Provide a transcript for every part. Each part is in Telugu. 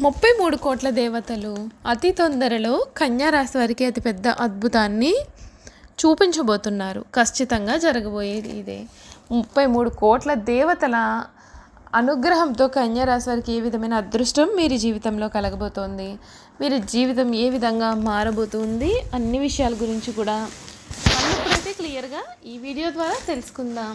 ముప్పై మూడు కోట్ల దేవతలు అతి తొందరలో కన్యారాశి వారికి వారికి అతిపెద్ద అద్భుతాన్ని చూపించబోతున్నారు. ఖచ్చితంగా జరగబోయేది ఇదే. ముప్పై మూడు కోట్ల దేవతల అనుగ్రహంతో కన్యారాశి వారికి ఏ విధమైన అదృష్టం మీరు జీవితంలో కలగబోతోంది? వీరి జీవితం ఏ విధంగా మారబోతుంది? అన్ని విషయాల గురించి కూడా మనం ఇప్పుడైతే క్లియర్గా ఈ వీడియో ద్వారా తెలుసుకుందాం.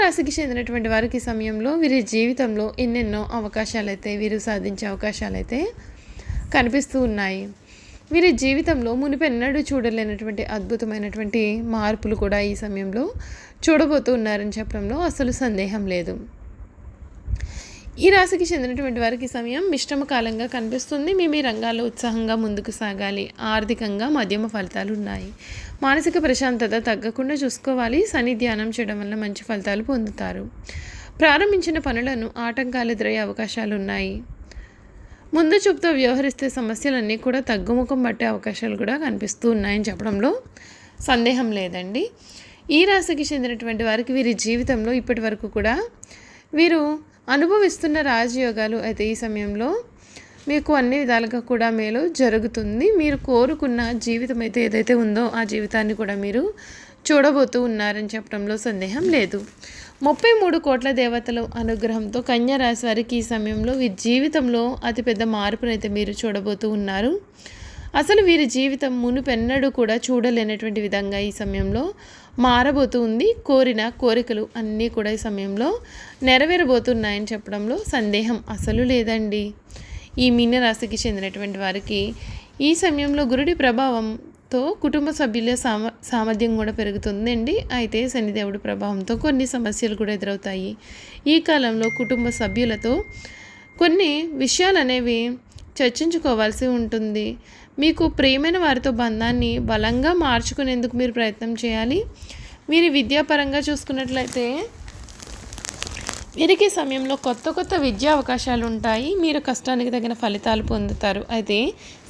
రాశికి చెందినటువంటి వారికి సమయంలో వీరి జీవితంలో ఎన్నెన్నో అవకాశాలైతే వీరు సాధించే అవకాశాలైతే కనిపిస్తూ ఉన్నాయి. వీరి జీవితంలో మునిపెన్నడూ చూడలేనటువంటి అద్భుతమైనటువంటి మార్పులు కూడా ఈ సమయంలో చూడబోతూ ఉన్నారని చెప్పడంలో అసలు సందేహం లేదు. ఈ రాశికి చెందినటువంటి వారికి సమయం మిశ్రమ కాలంగా కనిపిస్తుంది. మీ మీ రంగాల్లో ఉత్సాహంగా ముందుకు సాగాలి. ఆర్థికంగా మధ్యమ ఫలితాలు ఉన్నాయి. మానసిక ప్రశాంతత తగ్గకుండా చూసుకోవాలి. శని ధ్యానం చేయడం వల్ల మంచి ఫలితాలు పొందుతారు. ప్రారంభించిన పనులను ఆటంకాలు ఎదురయ్యే అవకాశాలు ఉన్నాయి. ముందు చూపుతో వ్యవహరిస్తే సమస్యలన్నీ కూడా తగ్గుముఖం పట్టే అవకాశాలు కూడా కనిపిస్తూ ఉన్నాయని చెప్పడంలో సందేహం లేదండి. ఈ రాశికి చెందినటువంటి వారికి వీరి జీవితంలో ఇప్పటి వరకు కూడా వీరు అనుభవిస్తున్న రాజయోగాలు అయితే ఈ సమయంలో మీకు అన్ని విధాలుగా కూడా మేలు జరుగుతుంది. మీరు కోరుకున్న జీవితం అయితే ఏదైతే ఉందో ఆ జీవితాన్ని కూడా మీరు చూడబోతూ ఉన్నారని చెప్పడంలో సందేహం లేదు. ముప్పై మూడు కోట్ల దేవతల అనుగ్రహంతో కన్యా రాశి వారికి ఈ సమయంలో వీరి జీవితంలో అతిపెద్ద మార్పునైతే మీరు చూడబోతూ ఉన్నారు. అసలు వీరి జీవితం మునుపెన్నడూ కూడా చూడలేనటువంటి విధంగా ఈ సమయంలో మారబోతూ ఉంది కోరిన కోరికలు అన్నీ కూడా ఈ సమయంలో నెరవేరబోతున్నాయని చెప్పడంలో సందేహం అసలు లేదండి. ఈ మీనరాశికి చెందినటువంటి వారికి ఈ సమయంలో గురుడి ప్రభావంతో కుటుంబ సభ్యుల సామ సామర్థ్యం కూడా పెరుగుతుందండి. అయితే శనిదేవుడి ప్రభావంతో కొన్ని సమస్యలు కూడా ఎదురవుతాయి. ఈ కాలంలో కుటుంబ సభ్యులతో కొన్ని విషయాలు అనేవి చర్చించుకోవాల్సి ఉంటుంది. మీకు ప్రియమైన వారితో బంధాన్ని బలంగా మార్చుకునేందుకు మీరు ప్రయత్నం చేయాలి. మీరు విద్యాపరంగా చూసుకున్నట్లయితే వీరికి సమయంలో కొత్త కొత్త విద్యా అవకాశాలు ఉంటాయి. మీరు కష్టానికి తగిన ఫలితాలు పొందుతారు. అయితే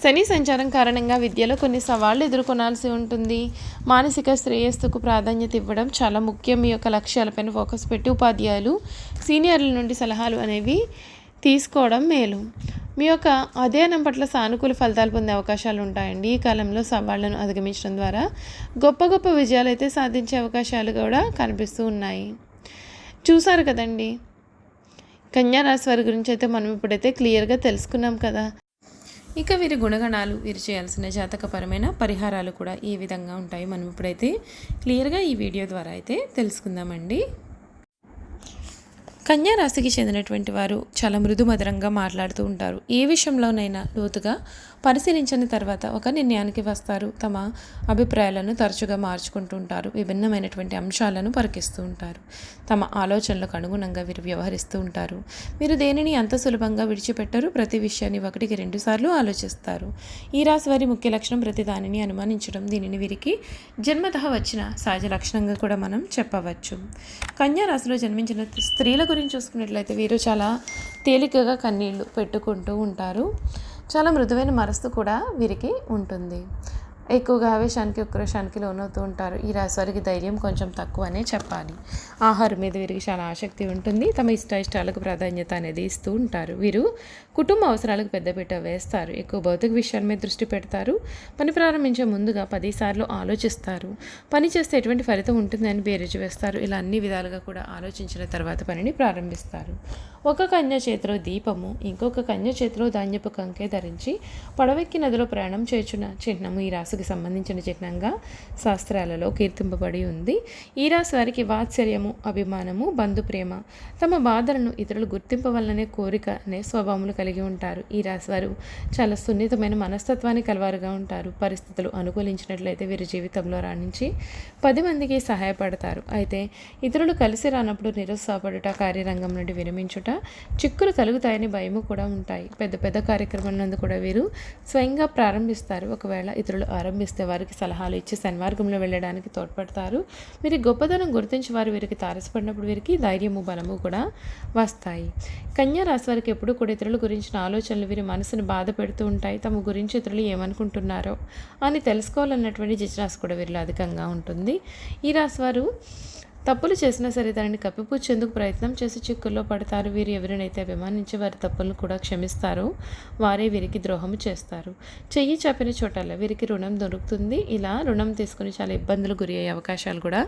శని సంచారం కారణంగా విద్యలో కొన్ని సవాళ్ళు ఎదుర్కొనాల్సి ఉంటుంది. మానసిక శ్రేయస్సుకు ప్రాధాన్యత ఇవ్వడం చాలా ముఖ్యం. మీ యొక్క లక్ష్యాలపైన ఫోకస్ పెట్టి ఉపాధ్యాయులు సీనియర్ల నుండి సలహాలు అనేవి తీసుకోవడం మేలు. మీ యొక్క అధ్యయనం పట్ల సానుకూల ఫలితాలు పొందే అవకాశాలు ఉంటాయండి. ఈ కాలంలో సవాళ్ళను అధిగమించడం ద్వారా గొప్ప గొప్ప విజయాలు అయితే సాధించే అవకాశాలు కూడా కనిపిస్తూ ఉన్నాయి. చూసారు కదండి? కన్యారాశి వారి గురించి అయితే మనం ఇప్పుడైతే క్లియర్గా తెలుసుకున్నాం కదా. ఇక వీరి గుణగణాలు వీరు చేయాల్సిన జాతకపరమైన పరిహారాలు కూడా ఈ విధంగా ఉంటాయి. మనం ఇప్పుడైతే క్లియర్గా ఈ వీడియో ద్వారా అయితే తెలుసుకుందామండి. కన్యా రాశికి చెందినటువంటి వారు చాలా మృదుమధురంగా మాట్లాడుతూ ఉంటారు. ఏ విషయంలోనైనా లోతుగా పరిశీలించిన తర్వాత ఒక నిర్ణయానికి వస్తారు. తమ అభిప్రాయాలను తరచుగా మార్చుకుంటూ ఉంటారు విభిన్నమైనటువంటి అంశాలను పరికిస్తూ ఉంటారు. తమ ఆలోచనలకు అనుగుణంగా వీరు వ్యవహరిస్తూ ఉంటారు. మీరు దేనిని అంత సులభంగా విడిచిపెట్టరు? ప్రతి విషయాన్ని ఒకటికి రెండుసార్లు ఆలోచిస్తారు. ఈ రాశి వారి ముఖ్య లక్షణం ప్రతి దానిని అనుమానించడం. దీనిని వీరికి జన్మత వచ్చిన సహజ లక్షణంగా కూడా మనం చెప్పవచ్చు. కన్యా రాశిలో జన్మించిన స్త్రీల గురించి చూసుకున్నట్లయితే వీరు చాలా తేలికగా కన్నీళ్ళు పెట్టుకుంటూ ఉంటారు. చాలా మృదువైన మనస్సు కూడా వీరికి ఉంటుంది. ఎక్కువగా ఆవేశానికి ఉక్రోషానికి లోనవుతూ ఉంటారు. ఈ రాశివారికి ధైర్యం కొంచెం తక్కువనే చెప్పాలి. ఆహారం మీద వీరికి చాలా ఆసక్తి ఉంటుంది. తమ ఇష్ట ఇష్టాలకు ప్రాధాన్యత అనేది ఇస్తూ ఉంటారు. వీరు కుటుంబ అవసరాలకు పెద్దపీట వేస్తారు. ఎక్కువ భౌతిక విషయాల మీద దృష్టి పెడతారు. పని ప్రారంభించే ముందుగా పదిసార్లు ఆలోచిస్తారు. పని చేస్తే ఎటువంటి ఫలితం ఉంటుందని బేరుజు వేస్తారు. ఇలా అన్ని విధాలుగా కూడా ఆలోచించిన తర్వాత పనిని ప్రారంభిస్తారు. ఒక కన్య చేతిలో దీపము ఇంకొక కన్య చేతిలో ధాన్యపు కంకే ధరించి పడవెక్కి నదిలో ప్రయాణం చేర్చున్న చిహ్నము ఈ రాశికి సంబంధించిన చిహ్నంగా శాస్త్రాలలో కీర్తింపబడి ఉంది. ఈ రాశి వారికి వాత్సల్యము అభిమానము బంధుప్రేమ తమ బాధలను ఇతరులు గుర్తింపవలనే కోరిక అనే స్వభావములు కలిగి కలిగి ఉంటారు. ఈ రాశి వారు చాలా సున్నితమైన మనస్తత్వాన్ని కలవారుగా ఉంటారు. పరిస్థితులు అనుకూలించినట్లయితే వీరి జీవితంలో రాణించి పది మందికి సహాయపడతారు. అయితే ఇతరులు కలిసి రానప్పుడు నిరుత్సాహపడుట కార్యరంగం నుండి విరమించుట చిక్కులు కలుగుతాయని భయము కూడా ఉంటాయి. పెద్ద పెద్ద కార్యక్రమం నందు కూడా వీరు స్వయంగా ప్రారంభిస్తారు. ఒకవేళ ఇతరులు ఆరంభిస్తే వారికి సలహాలు ఇచ్చి సన్మార్గంలో వెళ్ళడానికి తోడ్పడతారు. వీరి గొప్పతనం గుర్తించి వారు వీరికి తారసపడినప్పుడు వీరికి ధైర్యము బలము కూడా వస్తాయి. కన్యా రాశి వారికి ఎప్పుడు కూడా ఇతరుల గురించిన ఆలోచనలు వీరి మనసును బాధ పెడుతూ ఉంటాయి. తమ గురించి ఇతరులు ఏమనుకుంటున్నారో అని తెలుసుకోవాలన్నటువంటి జిజ్ఞాస కూడా వీరిలో అధికంగా ఉంటుంది. ఈ రాశి వారు తప్పులు చేసినా సరే దానిని కప్పిపుచ్చేందుకు ప్రయత్నం చేసి చిక్కుల్లో పడతారు. వీరు ఎవరినైతే అభిమానించి వారి తప్పులను కూడా క్షమిస్తారో. వారే వీరికి ద్రోహము చేస్తారు. చెయ్యి చాపిన చోటల్లో వీరికి రుణం దొరుకుతుంది. ఇలా రుణం తీసుకుని చాలా ఇబ్బందులు గురి అయ్యే అవకాశాలు కూడా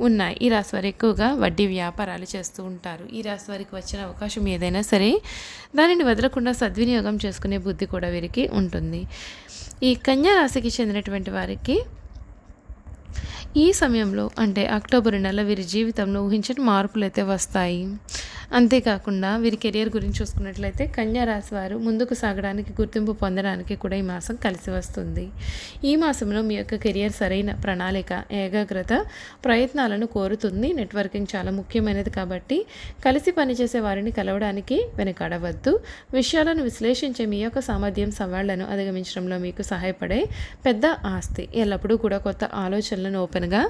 ఉన్నాయి. ఈ రాశి వారు ఎక్కువగా వడ్డీ వ్యాపారాలు చేస్తూ ఉంటారు. ఈ రాశి వారికి వచ్చిన అవకాశం ఏదైనా సరే దానిని వదలకుండా సద్వినియోగం చేసుకునే బుద్ధి కూడా వీరికి ఉంటుంది. ఈ కన్యా రాశికి చెందినటువంటి వారికి ఈ సమయంలో అంటే అక్టోబర్ నెల వీరి జీవితంలో ఊహించని మార్పులు అయితే వస్తాయి. అంతేకాకుండా వీరి కెరియర్ గురించి చూసుకున్నట్లయితే కన్యారాశి వారు ముందుకు సాగడానికి గుర్తింపు పొందడానికి కూడా ఈ మాసం కలిసి వస్తుంది. ఈ మాసంలో మీ యొక్క కెరియర్ సరైన ప్రణాళిక ఏకాగ్రత ప్రయత్నాలను కోరుతుంది. నెట్వర్కింగ్ చాలా ముఖ్యమైనది కాబట్టి కలిసి పనిచేసే వారిని కలవడానికి వెనకాడవద్దు. విషయాలను విశ్లేషించే మీ యొక్క సామర్థ్యం సవాళ్ళను అధిగమించడంలో మీకు సహాయపడే పెద్ద ఆస్తి. ఎల్లప్పుడూ కూడా కొత్త ఆలోచనలను ఓపెన్గా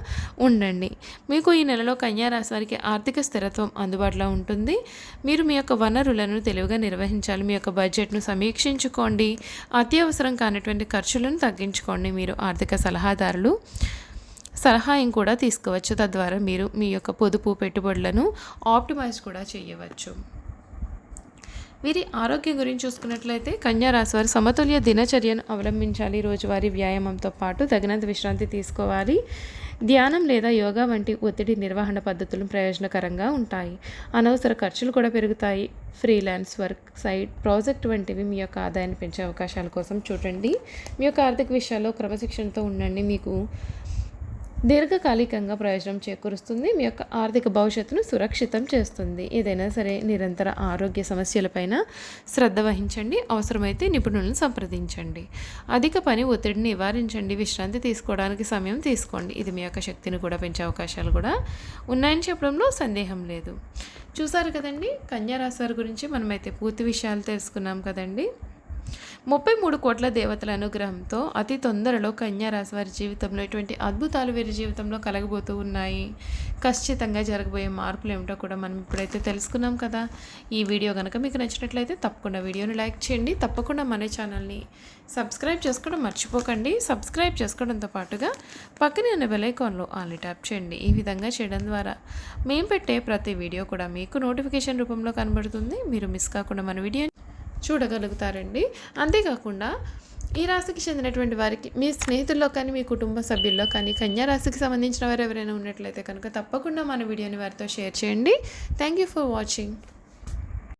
ఉండండి. మీకు ఈ నెలలో కన్యారాశి వారికి ఆర్థిక స్థిరత్వం అందుబాటులో ఉంటుంది. మీరు మీ యొక్క వనరులను తెలివిగా నిర్వహించాలి. మీ యొక్క బడ్జెట్ను సమీక్షించుకోండి. అత్యవసరం కానటువంటి ఖర్చులను తగ్గించుకోండి. మీరు ఆర్థిక సలహాదారులు సలహాయం కూడా తీసుకోవచ్చు. తద్వారా మీరు మీ యొక్క పొదుపు పెట్టుబడులను ఆప్టిమైజ్ కూడా చేయవచ్చు. వీరి ఆరోగ్యం గురించి చూసుకున్నట్లయితే కన్యారాశి వారు సమతుల్య దినచర్యను అవలంబించాలి. రోజువారీ వ్యాయామంతో పాటు తగినంత విశ్రాంతి తీసుకోవాలి. ధ్యానం లేదా యోగా వంటి ఒత్తిడి నిర్వహణ పద్ధతులు ప్రయోజనకరంగా ఉంటాయి. అనవసర ఖర్చులు కూడా పెరుగుతాయి. ఫ్రీలాన్స్ వర్క్ సైట్ ప్రాజెక్ట్ వంటివి మీ యొక్క ఆదాయాన్ని పెంచే అవకాశాల కోసం చూడండి. మీ యొక్క ఆర్థిక విషయాల్లో క్రమశిక్షణతో ఉండండి. మీకు దీర్ఘకాలికంగా ప్రయోజనం చేకూరుస్తుంది. మీ యొక్క ఆర్థిక భవిష్యత్తును సురక్షితం చేస్తుంది. ఏదైనా సరే నిరంతర ఆరోగ్య సమస్యలపైన శ్రద్ధ వహించండి. అవసరమైతే నిపుణులను సంప్రదించండి. అధిక పని ఒత్తిడిని నివారించండి. విశ్రాంతి తీసుకోవడానికి సమయం తీసుకోండి. ఇది మీ యొక్క శక్తిని కూడా పెంచే అవకాశాలు కూడా ఉన్నాయని చెప్పడంలో సందేహం లేదు. చూసారు కదండి? కన్యా రాశి వారి గురించి మనమైతే పూర్తి విషయాలు తెలుసుకున్నాం కదండి? ముప్పై మూడు కోట్ల దేవతల అనుగ్రహంతో అతి తొందరలో కన్యారాశి వారి జీవితంలో ఎటువంటి అద్భుతాలు వీరి జీవితంలో కలగబోతూ ఉన్నాయి. ఖచ్చితంగా జరగబోయే మార్పులు ఏమిటో కూడా మనం ఇప్పుడైతే తెలుసుకున్నాం కదా. ఈ వీడియో కనుక మీకు నచ్చినట్లయితే తప్పకుండా వీడియోని లైక్ చేయండి. తప్పకుండా మన ఛానల్ని సబ్స్క్రైబ్ చేసుకోవడం మర్చిపోకండి. సబ్స్క్రైబ్ చేసుకోవడంతో పాటుగా పక్కనే ఉన్న బెలైకాన్లో ఆన్లీ ట్యాప్ చేయండి. ఈ విధంగా చేయడం ద్వారా మేము పెట్టే ప్రతి వీడియో కూడా మీకు నోటిఫికేషన్ రూపంలో కనబడుతుంది. మీరు మిస్ కాకుండా మన వీడియో చూడగలుగుతారండి. అంతేకాకుండా ఈ రాశికి చెందినటువంటి వారికి మీ స్నేహితుల్లో కానీ మీ కుటుంబ సభ్యుల్లో కానీ కన్యా రాశికి సంబంధించిన వారు ఎవరైనా ఉన్నట్లయితే కనుక తప్పకుండా మన వీడియోని వారితో షేర్ చేయండి. Thank you for watching.